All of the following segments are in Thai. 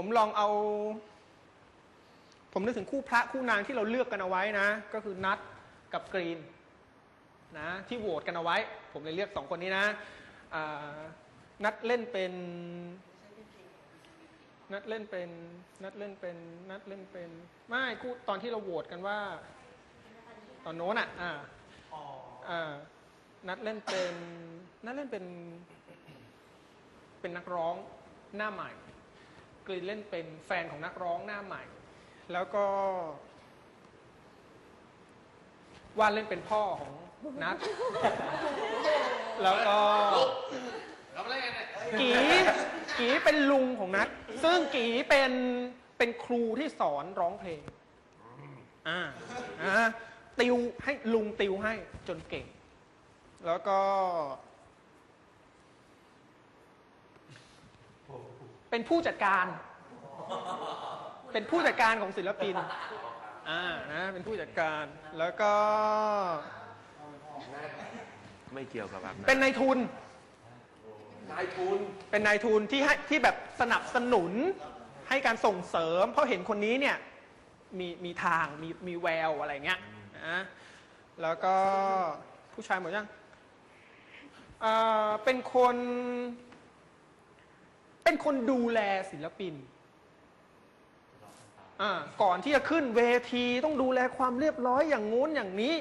ผมลองเอา ผมนึกถึงคู่พระคู่นางที่เราเลือกกันเอาไว้นะ ก็คือนัดกับกรีนนะที่โหวตกันเอาไว้ ผมเลยเลือกสองคนนี้นะนัดเล่นเป็น นัดเล่นเป็น นัดเล่นเป็น นัดเล่นเป็น ไม่คู่ตอนที่เราโหวตกันว่า ตอนโน้นอะอ่าอ่านัดเล่นเป็น นัดเล่นเป็น เป็นนักร้องหน้าใหม่ กรีนเล่นเป็นแฟนของนักร้องหน้าใหม่ แล้วก็ว่านเล่นเป็นพ่อของนัดแล้วก็เราไม่เล่นกันเลยกีกีเป็นลุงของนัดซึ่งกีเป็นเป็นครูที่สอนร้องเพลงอ่าอ่าติวให้ลุงติวให้จนเก่ง แล้วก็ เป็นผู้จัดการ เป็นผู้จัดการของศิลปิน อ่า นะ เป็นผู้จัดการ แล้วก็ ไม่เกี่ยวกับแบบนั้นเป็นนายทุน นายทุน เป็นนายทุนที่ให้ที่แบบสนับสนุน ให้การส่งเสริม เพราะเห็นคนนี้เนี่ย มีมีทาง มีมีแววอะไรเงี้ยนะแล้วก็ผู้ชายหมดยังเอ่อเป็นคน เป็นคนดูแลศิลปินอ่าก่อนที่จะขึ้นเวทีต้องดูแลความเรียบร้อยอย่างงู้นอย่างนี้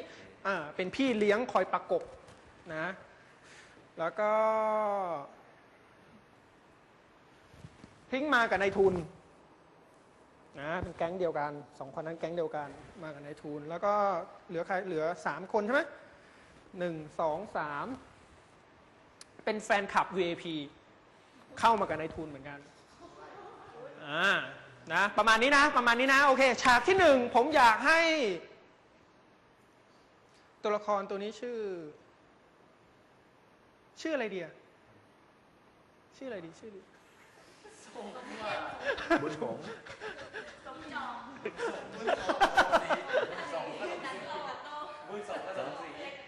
อ่าเป็นพี่เลี้ยงคอยประกบนะ แล้วก็ ทิ้งมากับนายทุนนะเป็นแก๊งเดียวกันสองคนนั้นแก๊งเดียวกันมากับนายทุน แล้วก็เหลือใครเหลือสามคนใช่ไหมหนึ่งสองสามเป็นแฟนคลับ VIP เข้ามากับนายทุนเหมือนกันอ่านะประมาณนี้นะประมาณนี้นะโอเค ฉากที่หนึ่งผมอยากให้ ตัวละครตัวนี้ชื่อ ชื่ออะไรดีอะชื่ออะไรดีชื่อดีบุญหงส์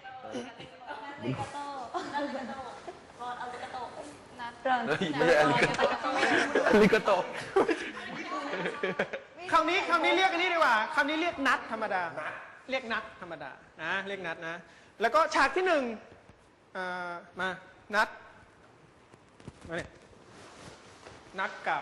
อาริกาโตอาริกาโตบอลอาริกา โตนัดเฮ้ยไม่ใช่อลิกาโตอลิกาโตคำนี้คำนี้เรียกอันนี้ดีกว่าคำนี้เรียกนัดธรรมดา เรียกนัดธรรมดานะเรียกนัดนะ แล้วก็ฉากที่หนึ่งอ่ามานัดมาเนี่ยนัดกับ